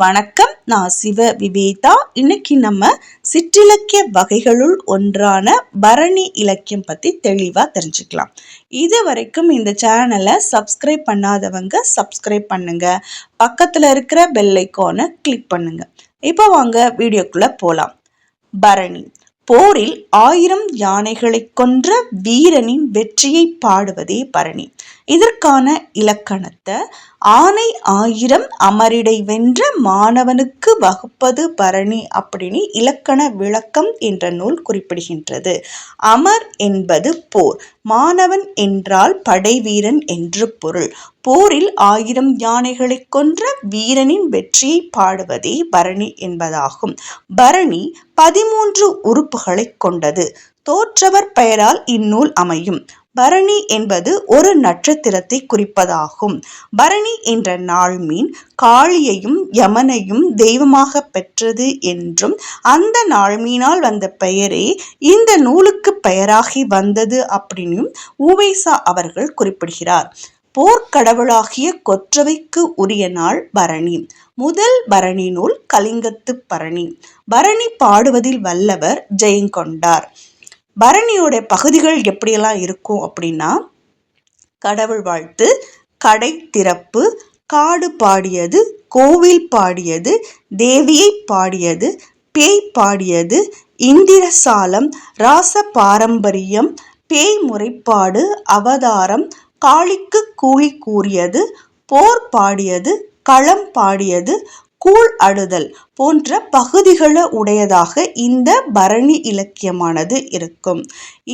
வணக்கம். நான் சிவ விவேதா. இன்னைக்கு நம்ம சிற்றிலக்கிய வகைகளுள் ஒன்றான பரணி இலக்கியம் பற்றி தெளிவாக தெரிஞ்சுக்கலாம். இது வரைக்கும் இந்த சேனலை சப்ஸ்கிரைப் பண்ணாதவங்க சப்ஸ்கிரைப் பண்ணுங்க. பக்கத்தில் இருக்கிற பெல்லைக்கானை கிளிக் பண்ணுங்க. இப்போ வாங்க வீடியோக்குள்ளே போகலாம் பரணி. போரில் ஆயிரம் யானைகளை கொன்ற வீரனின் வெற்றியை பாடுவதே பரணி. இதற்கான இலக்கணத்தை ஆனை ஆயிரம் அமரிடை வென்ற மாணவனுக்கு வகுப்பது பரணி அப்படின்னு இலக்கண விளக்கம் என்ற நூல் குறிப்பிடுகின்றது. அமர் என்பது போர் மாணவன் என்றால் படைவீரன் என்று பொருள். போரில் ஆயிரம் யானைகளை கொன்ற வீரனின் வெற்றியை பாடுவதே பரணி என்பதாகும். பரணி பதிமூன்று சிறப்புகளை கொண்டது. தோற்றவர் பெயரால் இந்நூல் அமையும். பரணி என்பது ஒரு நட்சத்திரத்தை குறிப்பதாகும். பரணி என்ற நாள் மீன் காளியையும் யமனையும் தெய்வமாக பெற்றது என்றும் அந்த நாள் மீனால் வந்த பெயரே இந்த நூலுக்கு பெயராகி வந்தது அப்படின்னும் ஊவைசா அவர்கள் குறிப்பிடுகிறார். போர்க்கடவுளாகிய கொற்றவைக்கு உரிய நாள் பரணி. முதல் பரணி நூல் கலிங்கத்து பரணி. பரணி பாடுவதில் வல்லவர் ஜெயங்கொண்டார். பரணியோட பகுதிகள் எப்படியெல்லாம் இருக்கும் அப்படின்னா கடவுள் வாழ்த்து கடை திறப்பு காடு பாடியது கோவில் பாடியது தேவியை பாடியது பேய் பாடியது இந்திரசாலம் ராச பாரம்பரியம் பேய் முறைப்பாடு அவதாரம் காளிக்கு கூலி கூறியது போர் பாடியது களம் பாடியது கூழ் அடுதல் போன்ற பகுதிகளை உடையதாக இந்த பரணி இலக்கியமானது இருக்கும்.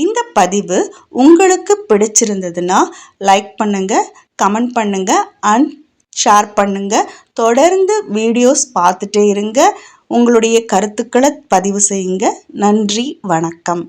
இந்த பதிவு உங்களுக்கு பிடிச்சிருந்ததுன்னா லைக் பண்ணுங்க கமெண்ட் பண்ணுங்க அண்ட் ஷேர் பண்ணுங்க. தொடர்ந்து வீடியோஸ் பார்த்துட்டே இருங்க. உங்களுடைய கருத்துக்களை பதிவு செய்யுங்க. நன்றி வணக்கம்.